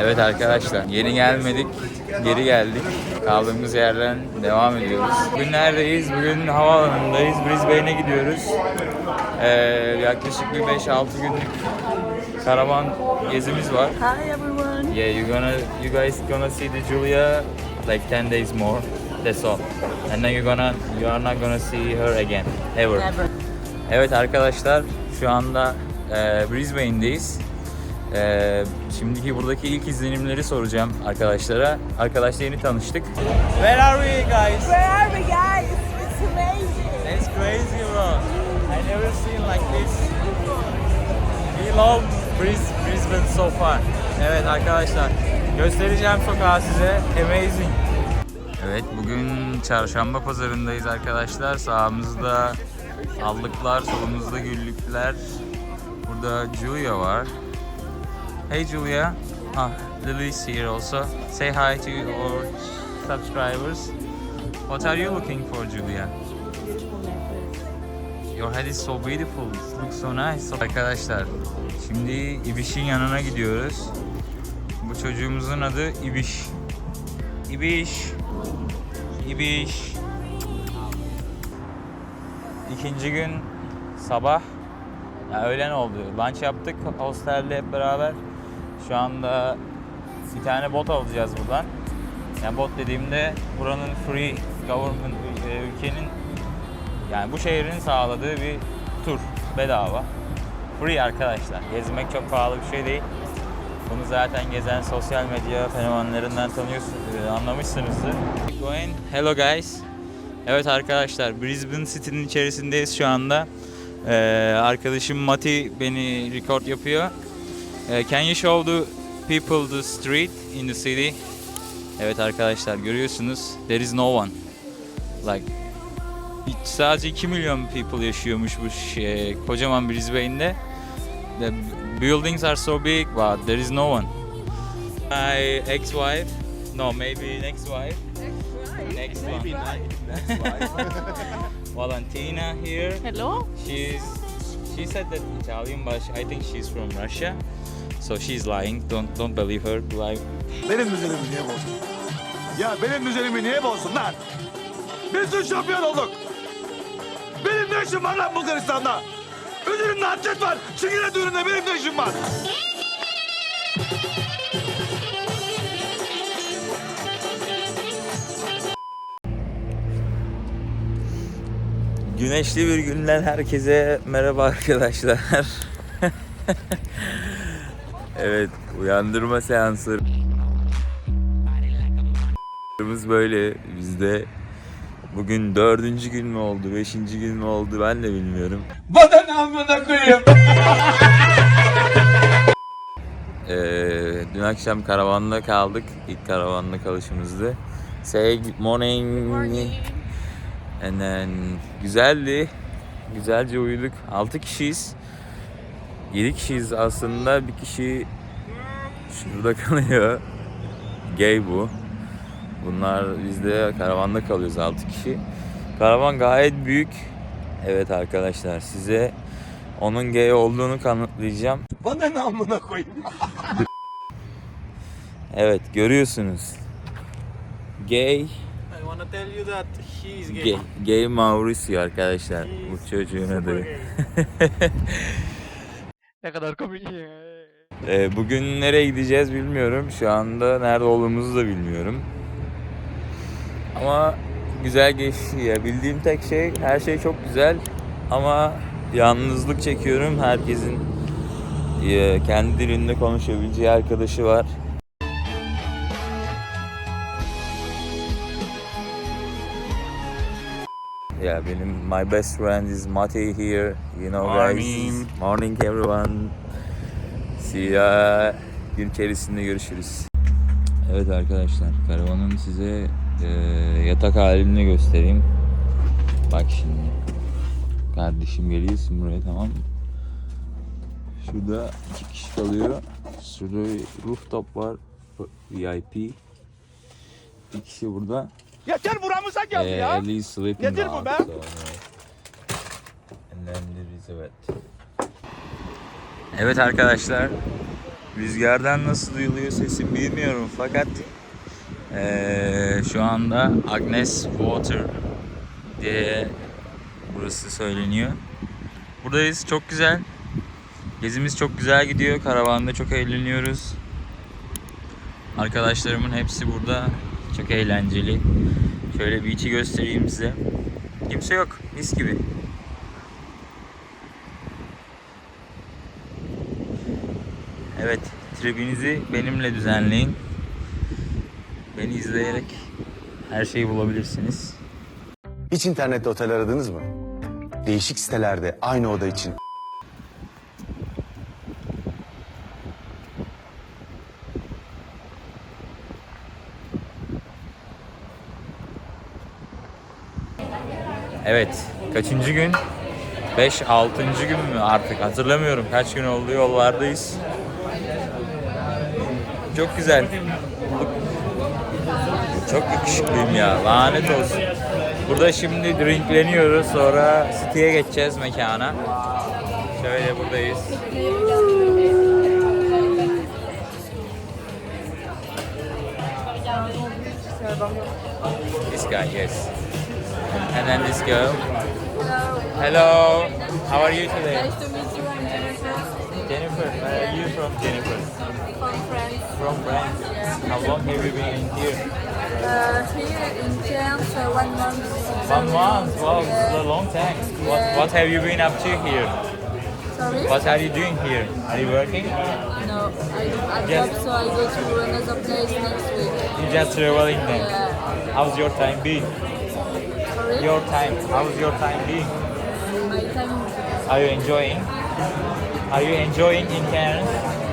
Evet arkadaşlar yeni gelmedik geri geldik kaldığımız yerden devam ediyoruz. Bugün neredeyiz? Bugün havaalanındayız Brisbane'e gidiyoruz. Ee, yaklaşık bir 5-6 günlük karavan gezimiz var. Hi everyone. Yeah, you gonna you guys gonna see the Julia like 10 days more. That's all. And then you're gonna you are not gonna see her again ever. Never. Evet arkadaşlar şu anda e, Brisbane'deyiz. E, şimdiki buradaki ilk izlenimleri soracağım arkadaşlara. Arkadaşla yeni tanıştık. Where are we guys? Where are we guys? It's amazing. It's crazy bro. I never seen like this. We love Bris Brisbane so far. Evet arkadaşlar göstereceğim sokağı size. Amazing. Evet bugün çarşamba pazarındayız arkadaşlar. Sağımızda allıklar, solumuzda güllükler. Burada Julia var. Hey Julia. Ah, Lily's here also. Say hi to our subscribers. What are you looking for Julia? Your head is so beautiful. It looks so nice. Arkadaşlar şimdi İbiş'in yanına gidiyoruz. Bu çocuğumuzun adı İbiş. İbiş. İbiş. İkinci gün sabah ya öğlen oldu. Lunch yaptık hostelde hep beraber. Şu anda bir tane bot alacağız buradan. Yani bot dediğimde buranın free government e, ülkenin yani bu şehrin sağladığı bir tur bedava. Free arkadaşlar. Gezmek çok pahalı bir şey değil. Bunu zaten gezen sosyal medya fenomenlerinden tanıyorsunuz, e, anlamışsınızdır. Going. Hello guys. Evet arkadaşlar Brisbane City'nin içerisindeyiz şu anda. Ee, arkadaşım Mati beni record yapıyor. Ee, can you show the people the street in the city? Evet arkadaşlar görüyorsunuz. There is no one. Like sadece 2 milyon people yaşıyormuş bu şey, kocaman Brisbane'de. The buildings are so big but there is no one. My ex-wife, no maybe next wife, next one. Valentina here. Hello. She's she said that Italian, but I think she's from Russia. So she's lying. Don't don't believe her. Lie. Benim düzenimi niye bozdun? Ya benim düzenimi niye bozdun lan? Biz dün şampiyon olduk. Benim ne işim var lan Bulgaristan'da? Ödülümde atlet var. Çingene düğününde benim ne işim var? Güneşli bir günden herkese merhaba arkadaşlar. evet, uyandırma seansı. böyle bizde. Bugün dördüncü gün mü oldu, beşinci gün mü oldu ben de bilmiyorum. Bana amına koyayım. Ee, dün akşam karavanda kaldık. İlk karavanda kalışımızdı. Say good morning. And then güzeldi. Güzelce uyuduk. 6 kişiyiz. 7 kişiyiz aslında. Bir kişi şurada kalıyor. Gay bu. Bunlar biz de karavanda kalıyoruz 6 kişi. Karavan gayet büyük. Evet arkadaşlar size onun gay olduğunu kanıtlayacağım. Bana ne amına koyayım? Evet görüyorsunuz. Gay, I wanna tell you that he is gay. gay, gay Mauricio arkadaşlar. Bu çocuğun adı. ne kadar komik. Ee, bugün nereye gideceğiz bilmiyorum. Şu anda nerede olduğumuzu da bilmiyorum. Ama güzel geçti ya. Bildiğim tek şey her şey çok güzel. Ama yalnızlık çekiyorum. Herkesin e, kendi dilinde konuşabileceği arkadaşı var. Yeah, benim my best friend is Mate here. You know guys. Morning. Morning everyone. See ya. Gün içerisinde görüşürüz. Evet arkadaşlar, karavanın size e, yatak halini göstereyim. Bak şimdi. Kardeşim geliyorsun buraya tamam mı? Şurada iki kişi kalıyor. Şurada rooftop var. VIP. Bir kişi burada. Yeter buramıza geldi ya. at least sleeping Nedir bu be? so, yeah. And then there is a bed. Evet arkadaşlar. Rüzgardan nasıl duyuluyor sesim bilmiyorum fakat eee, şu anda Agnes Water diye burası söyleniyor. Buradayız çok güzel. Gezimiz çok güzel gidiyor. Karavanda çok eğleniyoruz. Arkadaşlarımın hepsi burada. Çok eğlenceli. Şöyle beach'i göstereyim size. Kimse yok. Mis gibi. Evet, tribinizi benimle düzenleyin. Beni izleyerek her şeyi bulabilirsiniz. Hiç internette otel aradınız mı? Değişik sitelerde aynı oda için Evet, kaçıncı gün? 5 6. gün mü artık hatırlamıyorum kaç gün oldu yollardayız. Çok güzel. Çok yakışıklıyım ya. Lanet olsun. Burada şimdi drinkleniyoruz. Sonra City'ye geçeceğiz mekana. Şöyle buradayız. This guy, yes. And then this girl. Hello. How are you today? Nice to meet you. I'm Jennifer Jennifer, where are you from, Jennifer? from France. From France. How long have you been in here? Uh, here in France, uh, one month. One month. Wow, this is a long time. What What have you been up to here? Sorry? What are you doing here? Are you working? No, I a Yes. job, so I go to another place next week. You just traveling then. Yeah. How's your time been? Your time. How's your time been? My time. Are you enjoying? Are you enjoying in Cairns?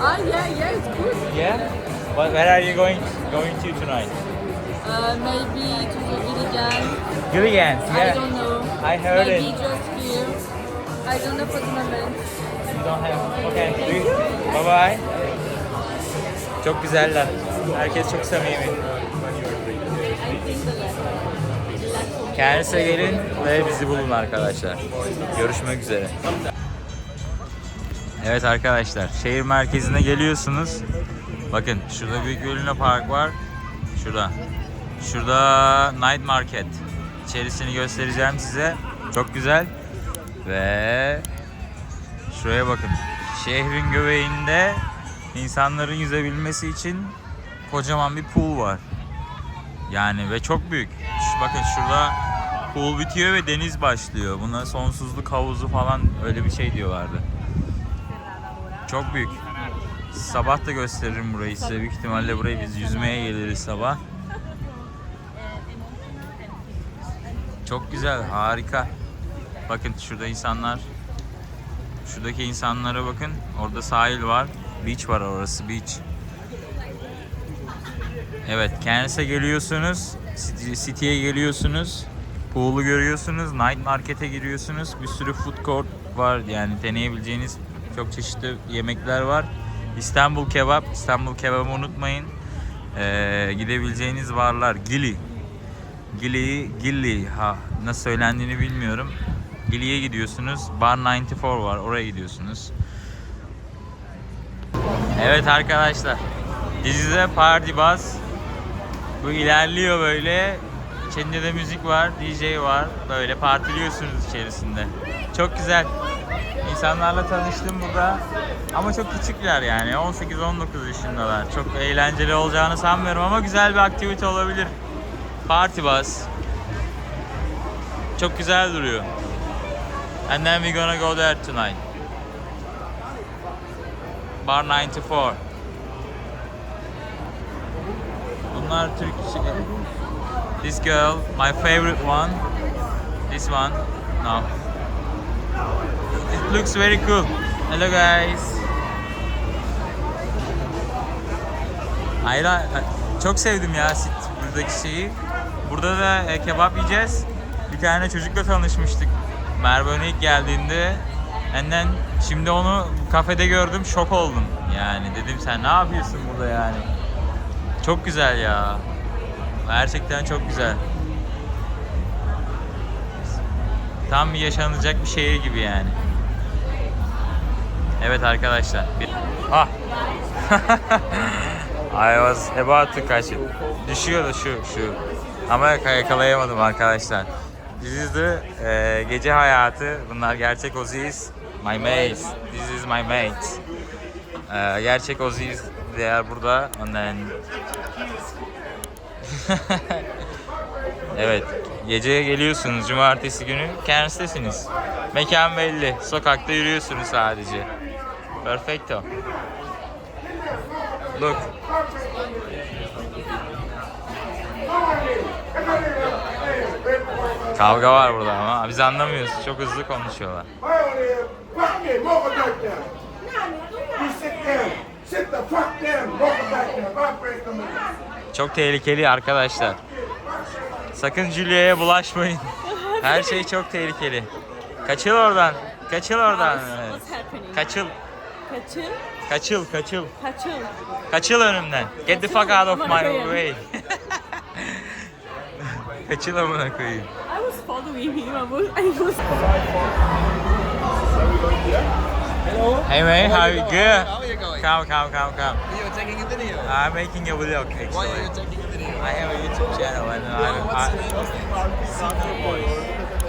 Ah, yeah, yeah, it's good. Yeah. What, where are you going going to tonight? Uh, maybe to the Gilligan. Gilligan's. I Yeah. don't know. I heard maybe it. just here. I don't know for the moment. You don't have. Okay. Bye bye. Çok güzeller. Herkes çok samimi. Kendinize gelin ve bizi bulun arkadaşlar. Görüşmek üzere. Evet arkadaşlar, şehir merkezine geliyorsunuz. Bakın şurada Büyük Gölüne Park var. Şurada. Şurada Night Market. İçerisini göstereceğim size. Çok güzel. Ve şuraya bakın. Şehrin göbeğinde insanların yüzebilmesi için kocaman bir pool var. Yani ve çok büyük. Bakın şurada pool bitiyor ve deniz başlıyor. Buna sonsuzluk havuzu falan öyle bir şey diyorlardı. Çok büyük. Sabah da gösteririm burayı size. Büyük ihtimalle buraya biz yüzmeye geliriz sabah. Çok güzel, harika. Bakın şurada insanlar. Şuradaki insanlara bakın. Orada sahil var. Beach var orası, beach. Evet, kendinize geliyorsunuz. City- City'ye geliyorsunuz. Pool'u görüyorsunuz. Night Market'e giriyorsunuz. Bir sürü food court var. Yani deneyebileceğiniz çok çeşitli yemekler var. İstanbul Kebap. İstanbul Kebap'ı unutmayın. Ee, gidebileceğiniz varlar. Gili. Gili, Gilli. Ha, nasıl söylendiğini bilmiyorum. Gili'ye gidiyorsunuz. Bar 94 var. Oraya gidiyorsunuz. Evet arkadaşlar. Dizide Party Bus. Bu ilerliyor böyle. İçinde de müzik var, DJ var. Böyle partiliyorsunuz içerisinde. Çok güzel. İnsanlarla tanıştım burada. Ama çok küçükler yani. 18-19 yaşındalar. Çok eğlenceli olacağını sanmıyorum ama güzel bir aktivite olabilir. Party Bus. Çok güzel duruyor. And then we're gonna go there tonight. Bar 94. Bunlar Türk This girl, my favorite one. This one. No. It looks very cool. Hello guys. Hayır, çok sevdim ya sit buradaki şeyi. Burada da e, kebap yiyeceğiz. Bir tane çocukla tanışmıştık. Merve ilk geldiğinde. Enden şimdi onu kafede gördüm şok oldum. Yani dedim sen ne yapıyorsun burada yani? Çok güzel ya. Gerçekten çok güzel. Tam bir yaşanacak bir şehir gibi yani. Evet arkadaşlar. Bir... Ah. I was about to catch it. Düşüyordu şu şu. Ama yakalayamadım arkadaşlar. This is the e, gece hayatı. Bunlar gerçek Ozi's. My mates. This is my mates. E, gerçek Ozi's. They are burada. And then... evet. Geceye geliyorsunuz cumartesi günü. Cairns'tesiniz. Mekan belli. Sokakta yürüyorsunuz sadece. Perfecto. Look. Kavga var burada ama biz anlamıyoruz. Çok hızlı konuşuyorlar. Çok tehlikeli arkadaşlar. Sakın Julia'ya bulaşmayın. Her şey çok tehlikeli. Kaçıl oradan. Kaçıl oradan. Evet. Kaçıl. Kaçıl, Kaçıl, kaçıl. kaçıl. Kaçıl önümden. Get the fuck out of my way. Kaçıl amına koyayım. I was following him. I was, I was. Hey man, how you good? How are you going? Come, come, come, come. You're taking a video. I'm making a vlog Why are you taking a video? I have a YouTube channel and Well, I, what's I, the name of it?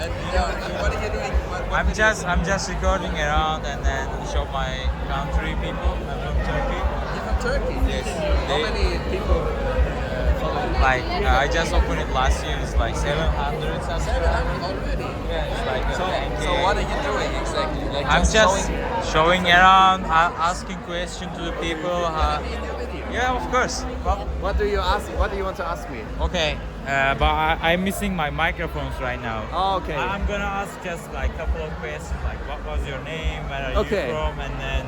And, yeah, and what are you doing? What, what I'm video just I'm just recording around and then show my country people. I'm from Turkey. You're from Turkey? Yes. How They- many people uh? Like uh, I just opened it last year. It's like 700 subscribers. 700 already? Yeah, it's like So, a 10K. so what are you doing exactly? Like I'm just showing showing around, uh, asking questions to the people. Uh, in your video? yeah, of course. Well, What do you ask? What do you want to ask me? okay, uh, but I, I'm missing my microphones right now. Oh, okay. I'm gonna ask just like a couple of questions, like what was your name, where are Okay. you from, and then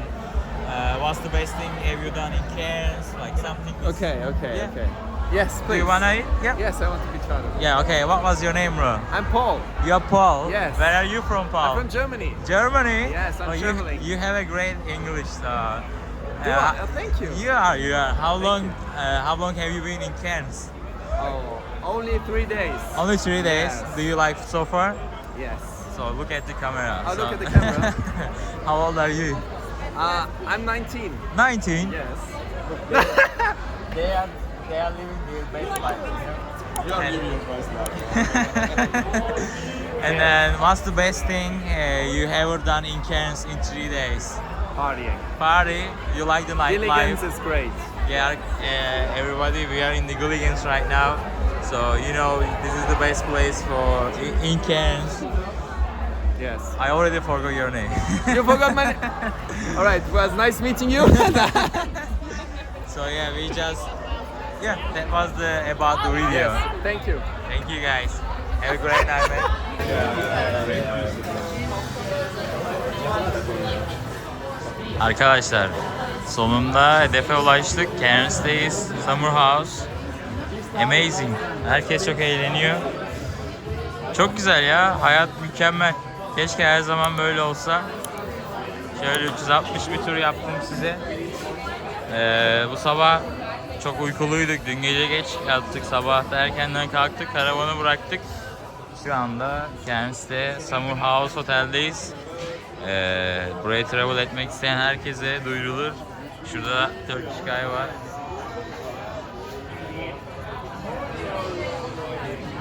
uh, what's the best thing have you done in Cairns, like something. Okay, okay, Yeah. okay. Yes, please. Do you wanna eat? Yeah. Yes, I want to be part. Yeah. Okay. What was your name, bro? I'm Paul. You're Paul. Yes. Where are you from, Paul? I'm from Germany. Germany. Yes, I'm oh, you, traveling. You have a great English. So, Do uh, I? Oh, thank you. You are. You are. How long? Uh, how long have you been in Cairns? Oh, only three days. Only three days. Yes. Do you like so far? Yes. So look at the camera. I'll so- look at the camera. how old are you? Uh, I'm 19. 19. Yes. They are. They are living their best life. You are living your best life. and then, what's the best thing uh, you ever done in Cairns in three days? Partying. Party. You like the nightlife? Gilligan's is great. Yeah, uh, everybody, we are in the Gilligans right now. So, you know, this is the best place for in, in Cairns. Yes. I already forgot your name. You forgot my. name? All right. It was nice meeting you. so, yeah, we just. Yeah, that was the about the video. yes. Thank you. Thank you guys. Have a great night, man. Arkadaşlar, sonunda hedefe ulaştık. Cairns'teyiz. Summer House. Amazing. Herkes çok eğleniyor. Çok güzel ya. Hayat mükemmel. Keşke her zaman böyle olsa. Şöyle 360 bir tur yaptım size. Ee, bu sabah çok uykuluyduk. Dün gece geç yattık. Sabah da erkenden kalktık. Karavanı bıraktık. Şu anda Cairns'te Summer House Otel'deyiz. Ee, buraya travel etmek isteyen herkese duyurulur. Şurada Turkish Guy var.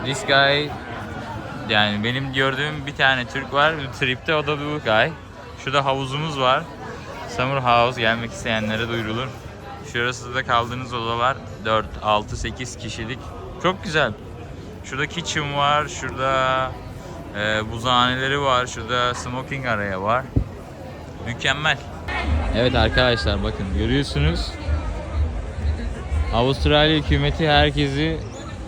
This guy yani benim gördüğüm bir tane Türk var. Trip'te o da bu guy. Şurada havuzumuz var. Summer House gelmek isteyenlere duyurulur. Şurası da kaldığınız odalar 4, 6, 8 kişilik. Çok güzel. Şurada kitchen var, şurada e, buzhaneleri var, şurada smoking area var. Mükemmel. Evet arkadaşlar bakın görüyorsunuz. Avustralya hükümeti herkesi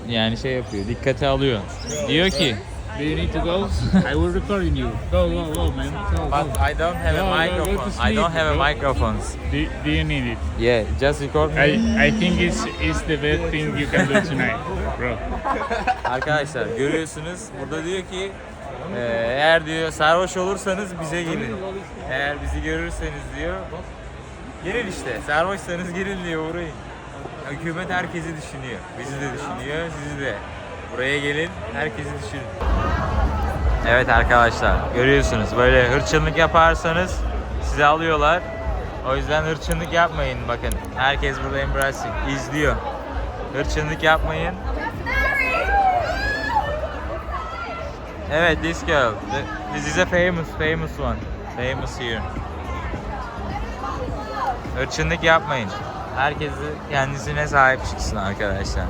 yani şey yapıyor, dikkate alıyor. Diyor ki Do you need to go? I will record you. Go, go, go, man. Go, But go. I don't have No, a no, microphone. to I sleep, don't have a bro. microphone. Do, do you need it? Yeah, just record me. I, I think it's, it's the best thing you can do tonight, bro. Arkadaşlar görüyorsunuz burada diyor ki e, eğer diyor sarhoş olursanız bize gelin. Eğer bizi görürseniz diyor gelin işte sarhoşsanız gelin diyor uğrayın. Hükümet herkesi düşünüyor. Bizi de düşünüyor, sizi de. Buraya gelin, herkesi düşünün. Evet arkadaşlar görüyorsunuz böyle hırçınlık yaparsanız sizi alıyorlar. O yüzden hırçınlık yapmayın bakın. Herkes burada embracing izliyor. Hırçınlık yapmayın. Evet, this girl. This is a famous, famous one. Famous here. Hırçınlık yapmayın. Herkes de kendisine sahip çıksın arkadaşlar.